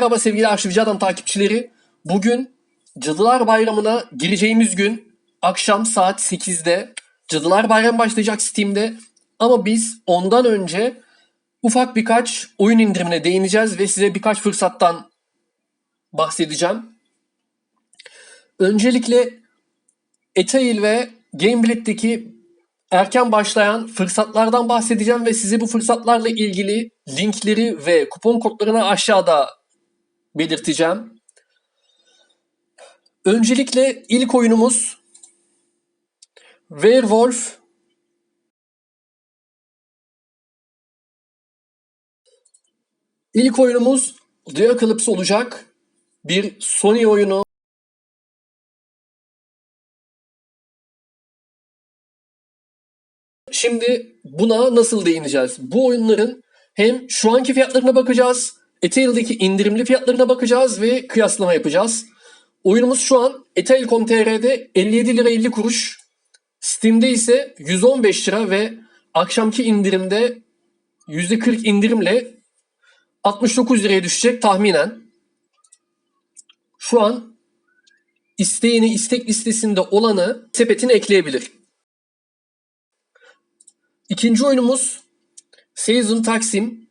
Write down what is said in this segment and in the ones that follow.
Merhaba sevgili Arşivci Adam takipçileri. Bugün Cadılar Bayramı'na gireceğimiz gün akşam saat 8'de Cadılar Bayramı başlayacak Steam'de. Ama biz ondan önce ufak birkaç oyun indirimine değineceğiz ve size birkaç fırsattan bahsedeceğim. Öncelikle Etail ve Gameblade'deki erken başlayan fırsatlardan bahsedeceğim ve size bu fırsatlarla ilgili linkleri ve kupon kodlarını aşağıda belirteceğim. Öncelikle ilk oyunumuz Werewolf İlk oyunumuz The Eclipse olacak. Bir Sony oyunu. Şimdi buna nasıl değineceğiz? Bu oyunların hem şu anki fiyatlarına bakacağız, Etail'deki indirimli fiyatlarına bakacağız ve kıyaslama yapacağız. Oyunumuz şu an Etail.com.tr'de 57 lira 50 kuruş, Steam'de ise 115 lira ve akşamki indirimde %40 indirimle 69 liraya düşecek tahminen. Şu an isteğini istek listesinde olanı sepetine ekleyebilir. İkinci oyunumuz Season Taksim.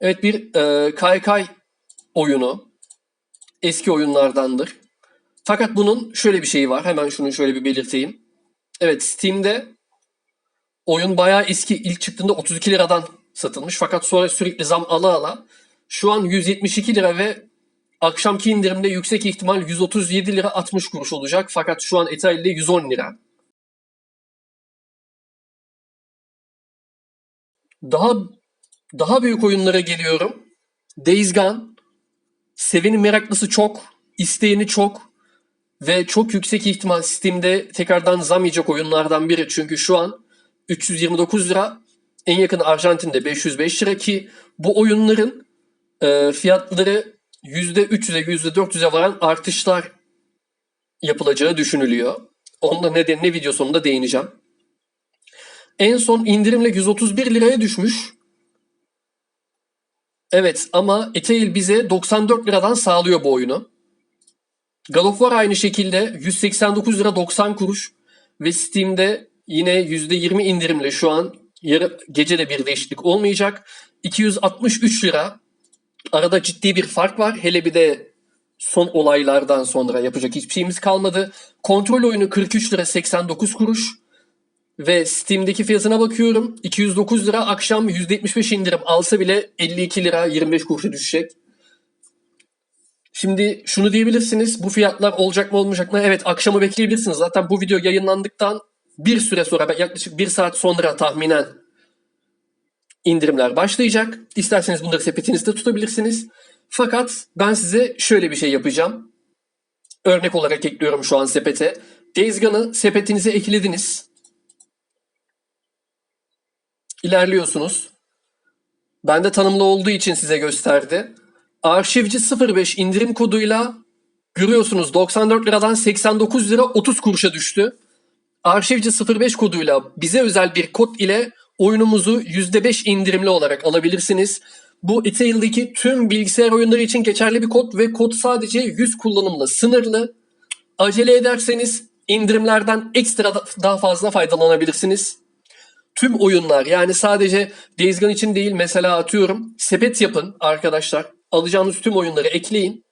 Evet bir e, kaykay oyunu. Eski oyunlardandır. Fakat bunun şöyle bir şeyi var. Hemen şunu şöyle bir belirteyim. Evet Steam'de oyun bayağı eski. ilk çıktığında 32 liradan satılmış. Fakat sonra sürekli zam ala ala şu an 172 lira ve akşamki indirimde yüksek ihtimal 137 lira 60 kuruş olacak. Fakat şu an Etail'de 110 lira. Daha daha büyük oyunlara geliyorum. Days Gone. Seveni meraklısı çok, isteyeni çok ve çok yüksek ihtimal Steam'de tekrardan zam yiyecek oyunlardan biri. Çünkü şu an 329 lira, en yakın Arjantin'de 505 lira ki bu oyunların e, fiyatları %300'e %400'e varan artışlar yapılacağı düşünülüyor. Onun da nedenine video sonunda değineceğim. En son indirimle 131 liraya düşmüş. Evet ama Etail bize 94 liradan sağlıyor bu oyunu. God of War aynı şekilde 189 lira 90 kuruş ve Steam'de yine %20 indirimle şu an yarı, gece de bir değişiklik olmayacak. 263 lira. Arada ciddi bir fark var. Hele bir de son olaylardan sonra yapacak hiçbir şeyimiz kalmadı. Kontrol oyunu 43 lira 89 kuruş. Ve Steam'deki fiyatına bakıyorum. 209 lira akşam %75 indirim alsa bile 52 lira 25 kuruşa düşecek. Şimdi şunu diyebilirsiniz. Bu fiyatlar olacak mı olmayacak mı? Evet akşamı bekleyebilirsiniz. Zaten bu video yayınlandıktan bir süre sonra yaklaşık bir saat sonra tahminen indirimler başlayacak. İsterseniz bunları sepetinizde tutabilirsiniz. Fakat ben size şöyle bir şey yapacağım. Örnek olarak ekliyorum şu an sepete. Days Gone'ı sepetinize eklediniz. İlerliyorsunuz. Bende tanımlı olduğu için size gösterdi. Arşivci 05 indirim koduyla görüyorsunuz 94 liradan 89 lira 30 kuruşa düştü. Arşivci 05 koduyla bize özel bir kod ile oyunumuzu %5 indirimli olarak alabilirsiniz. Bu Etail'deki tüm bilgisayar oyunları için geçerli bir kod ve kod sadece 100 kullanımla sınırlı. Acele ederseniz indirimlerden ekstra daha fazla faydalanabilirsiniz. Tüm oyunlar yani sadece Days Gone için değil mesela atıyorum sepet yapın arkadaşlar. Alacağınız tüm oyunları ekleyin.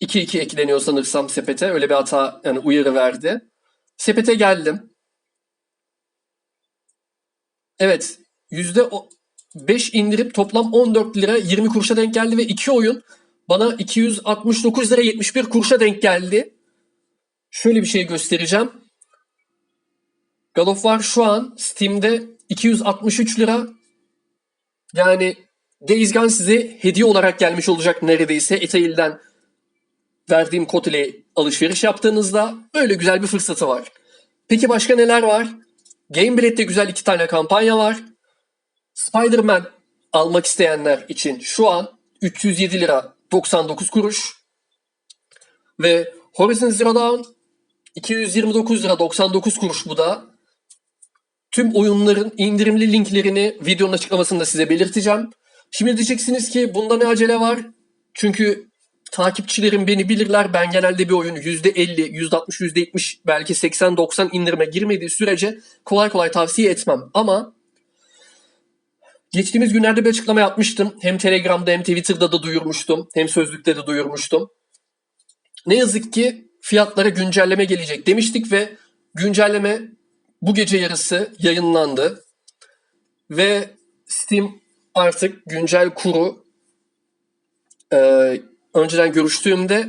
2-2 ekleniyor sanırsam sepete. Öyle bir hata yani uyarı verdi. Sepete geldim. Evet. %5 indirip toplam 14 lira 20 kuruşa denk geldi ve iki oyun bana 269 lira 71 kuruşa denk geldi. Şöyle bir şey göstereceğim. God of War şu an Steam'de 263 lira. Yani Days Gone size hediye olarak gelmiş olacak neredeyse. Etail'den verdiğim kod ile alışveriş yaptığınızda böyle güzel bir fırsatı var. Peki başka neler var? Gameblade'de güzel iki tane kampanya var. Spider-Man almak isteyenler için şu an 307 lira 99 kuruş. Ve Horizon Zero Dawn 229 lira 99 kuruş bu da. Tüm oyunların indirimli linklerini videonun açıklamasında size belirteceğim. Şimdi diyeceksiniz ki bunda ne acele var? Çünkü takipçilerim beni bilirler. Ben genelde bir oyun %50, %60, %70 belki 80-90 indirime girmediği sürece kolay kolay tavsiye etmem. Ama geçtiğimiz günlerde bir açıklama yapmıştım. Hem Telegram'da hem Twitter'da da duyurmuştum. Hem sözlükte de duyurmuştum. Ne yazık ki fiyatlara güncelleme gelecek demiştik ve güncelleme bu gece yarısı yayınlandı. Ve Steam artık güncel kuru e, önceden görüştüğümde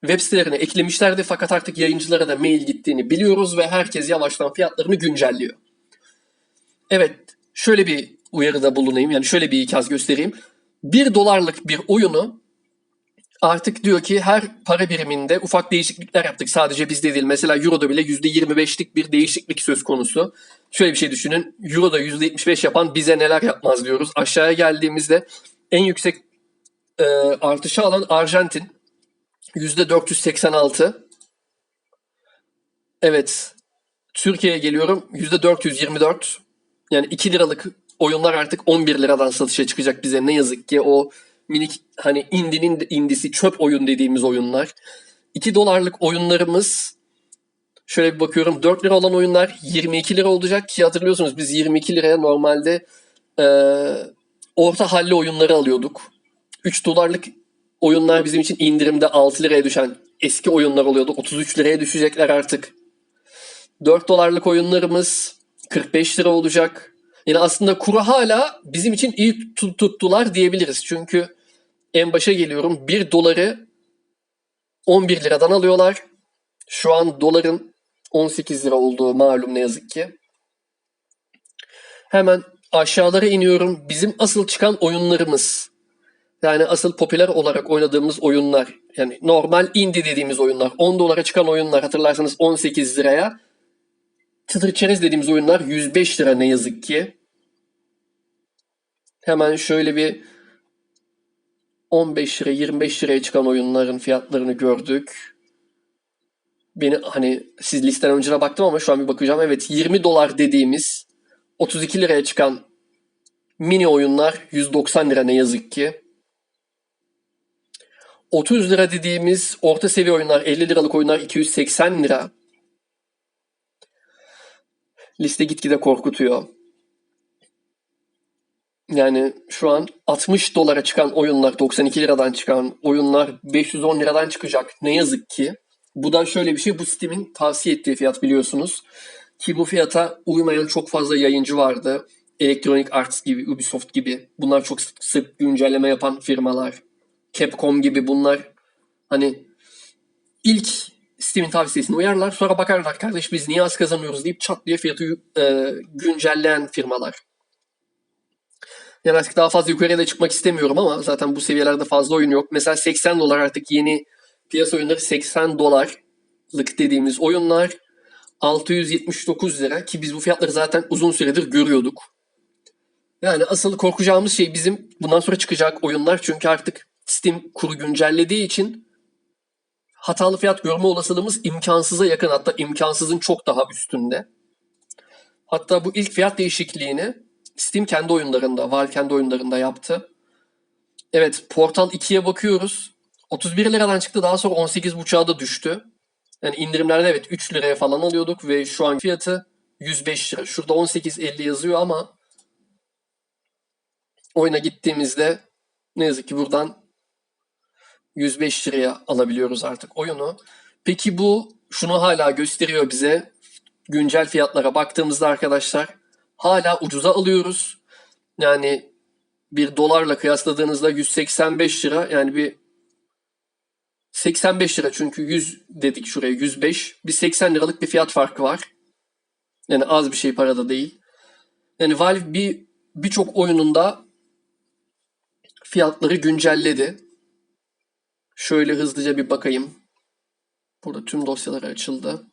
web sitelerine eklemişlerdi fakat artık yayıncılara da mail gittiğini biliyoruz ve herkes yavaştan fiyatlarını güncelliyor. Evet şöyle bir uyarıda bulunayım yani şöyle bir ikaz göstereyim. 1 dolarlık bir oyunu artık diyor ki her para biriminde ufak değişiklikler yaptık. Sadece bizde değil. Mesela Euro'da bile %25'lik bir değişiklik söz konusu. Şöyle bir şey düşünün. Euro'da %75 yapan bize neler yapmaz diyoruz. Aşağıya geldiğimizde en yüksek e, artışı alan Arjantin %486. Evet. Türkiye'ye geliyorum. %424. Yani 2 liralık oyunlar artık 11 liradan satışa çıkacak bize. Ne yazık ki o minik hani indinin indisi çöp oyun dediğimiz oyunlar. 2 dolarlık oyunlarımız şöyle bir bakıyorum 4 lira olan oyunlar 22 lira olacak ki hatırlıyorsunuz biz 22 liraya normalde e, orta halli oyunları alıyorduk. 3 dolarlık oyunlar bizim için indirimde 6 liraya düşen eski oyunlar oluyordu. 33 liraya düşecekler artık. 4 dolarlık oyunlarımız 45 lira olacak. Yani aslında kuru hala bizim için iyi tut- tuttular diyebiliriz. Çünkü en başa geliyorum 1 doları 11 liradan alıyorlar. Şu an doların 18 lira olduğu malum ne yazık ki. Hemen aşağılara iniyorum. Bizim asıl çıkan oyunlarımız. Yani asıl popüler olarak oynadığımız oyunlar. Yani normal indie dediğimiz oyunlar. 10 dolara çıkan oyunlar hatırlarsanız 18 liraya. Çıtır çerez dediğimiz oyunlar 105 lira ne yazık ki. Hemen şöyle bir 15 lira 25 liraya çıkan oyunların fiyatlarını gördük. Beni hani siz listen öncene baktım ama şu an bir bakacağım. Evet 20 dolar dediğimiz 32 liraya çıkan mini oyunlar 190 lira ne yazık ki. 30 lira dediğimiz orta seviye oyunlar 50 liralık oyunlar 280 lira. Liste gitgide korkutuyor. Yani şu an 60 dolara çıkan oyunlar, 92 liradan çıkan oyunlar 510 liradan çıkacak. Ne yazık ki. Bu da şöyle bir şey. Bu Steam'in tavsiye ettiği fiyat biliyorsunuz. Ki bu fiyata uymayan çok fazla yayıncı vardı. Electronic Arts gibi, Ubisoft gibi. Bunlar çok sık, sık güncelleme yapan firmalar. Capcom gibi bunlar hani ilk Steam'in tavsiyesini uyarlar. Sonra bakarlar kardeş biz niye az kazanıyoruz deyip çat diye fiyatı e, güncelleyen firmalar. Yani artık daha fazla yukarıya da çıkmak istemiyorum ama zaten bu seviyelerde fazla oyun yok. Mesela 80 dolar artık yeni piyasa oyunları 80 dolarlık dediğimiz oyunlar 679 lira ki biz bu fiyatları zaten uzun süredir görüyorduk. Yani asıl korkacağımız şey bizim bundan sonra çıkacak oyunlar çünkü artık Steam kuru güncellediği için hatalı fiyat görme olasılığımız imkansıza yakın hatta imkansızın çok daha üstünde. Hatta bu ilk fiyat değişikliğini Steam kendi oyunlarında, Valve kendi oyunlarında yaptı. Evet, Portal 2'ye bakıyoruz. 31 liradan çıktı daha sonra 18.5'a da düştü. Yani indirimlerde evet 3 liraya falan alıyorduk ve şu an fiyatı 105 lira. Şurada 18.50 yazıyor ama oyuna gittiğimizde ne yazık ki buradan 105 liraya alabiliyoruz artık oyunu. Peki bu şunu hala gösteriyor bize. Güncel fiyatlara baktığımızda arkadaşlar hala ucuza alıyoruz. Yani bir dolarla kıyasladığınızda 185 lira yani bir 85 lira çünkü 100 dedik şuraya 105. Bir 80 liralık bir fiyat farkı var. Yani az bir şey parada değil. Yani Valve bir birçok oyununda fiyatları güncelledi. Şöyle hızlıca bir bakayım. Burada tüm dosyalar açıldı.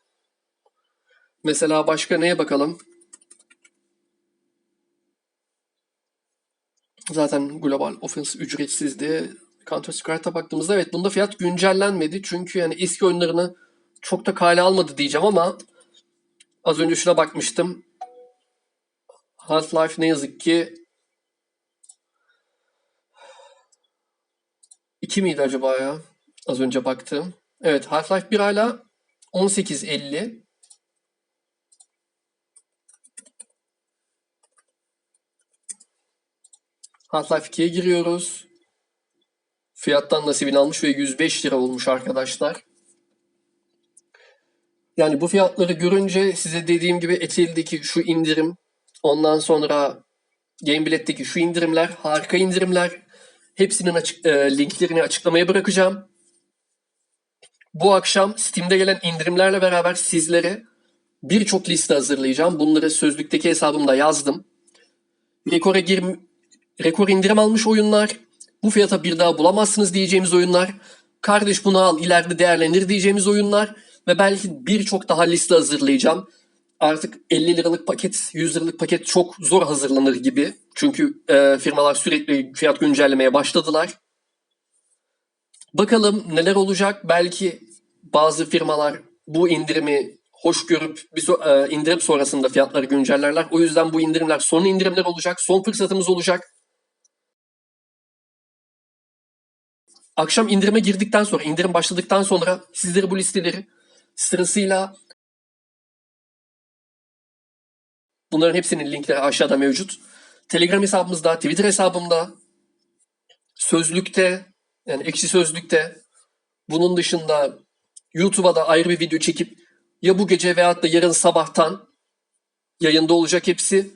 Mesela başka neye bakalım? Zaten global offense ücretsizdi. Counter Strike'a baktığımızda evet bunda fiyat güncellenmedi. Çünkü yani eski oyunlarını çok da kale almadı diyeceğim ama az önce şuna bakmıştım. Half-Life ne yazık ki 2 miydi acaba ya? Az önce baktım. Evet Half-Life 1 hala 18.50. Half-Life 2'ye giriyoruz. Fiyattan nasibini almış ve 105 lira olmuş arkadaşlar. Yani bu fiyatları görünce size dediğim gibi Etil'deki şu indirim, ondan sonra Gamebilet'teki şu indirimler, harika indirimler. Hepsinin açık, e, linklerini açıklamaya bırakacağım. Bu akşam Steam'de gelen indirimlerle beraber sizlere birçok liste hazırlayacağım. Bunları sözlükteki hesabımda yazdım. Rekora gir, rekor indirim almış oyunlar, bu fiyata bir daha bulamazsınız diyeceğimiz oyunlar, kardeş bunu al ileride değerlenir diyeceğimiz oyunlar ve belki birçok daha liste hazırlayacağım. Artık 50 liralık paket, 100 liralık paket çok zor hazırlanır gibi. Çünkü e, firmalar sürekli fiyat güncellemeye başladılar. Bakalım neler olacak. Belki bazı firmalar bu indirimi hoş görüp bir so- e, indirim sonrasında fiyatları güncellerler. O yüzden bu indirimler son indirimler olacak. Son fırsatımız olacak. Akşam indirime girdikten sonra, indirim başladıktan sonra sizlere bu listeleri sırasıyla bunların hepsinin linkleri aşağıda mevcut. Telegram hesabımızda, Twitter hesabımda, Sözlükte, yani Ekşi Sözlükte, bunun dışında YouTube'a da ayrı bir video çekip ya bu gece veyahut da yarın sabahtan yayında olacak hepsi.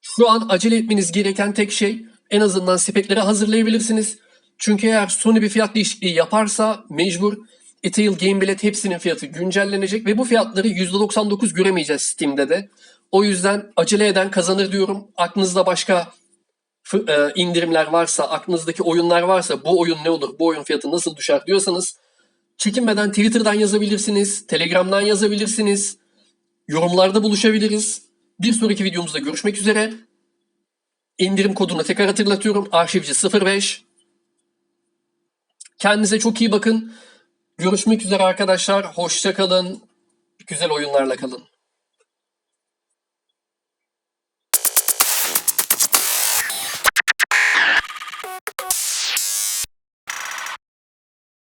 Şu an acele etmeniz gereken tek şey en azından sepetleri hazırlayabilirsiniz. Çünkü eğer Sony bir fiyat değişikliği yaparsa mecbur Retail Game Bilet hepsinin fiyatı güncellenecek ve bu fiyatları %99 göremeyeceğiz Steam'de de. O yüzden acele eden kazanır diyorum. Aklınızda başka e, indirimler varsa, aklınızdaki oyunlar varsa bu oyun ne olur, bu oyun fiyatı nasıl düşer diyorsanız çekinmeden Twitter'dan yazabilirsiniz, Telegram'dan yazabilirsiniz, yorumlarda buluşabiliriz. Bir sonraki videomuzda görüşmek üzere. İndirim kodunu tekrar hatırlatıyorum. Arşivci 05. Kendinize çok iyi bakın. Görüşmek üzere arkadaşlar. Hoşça kalın. Güzel oyunlarla kalın.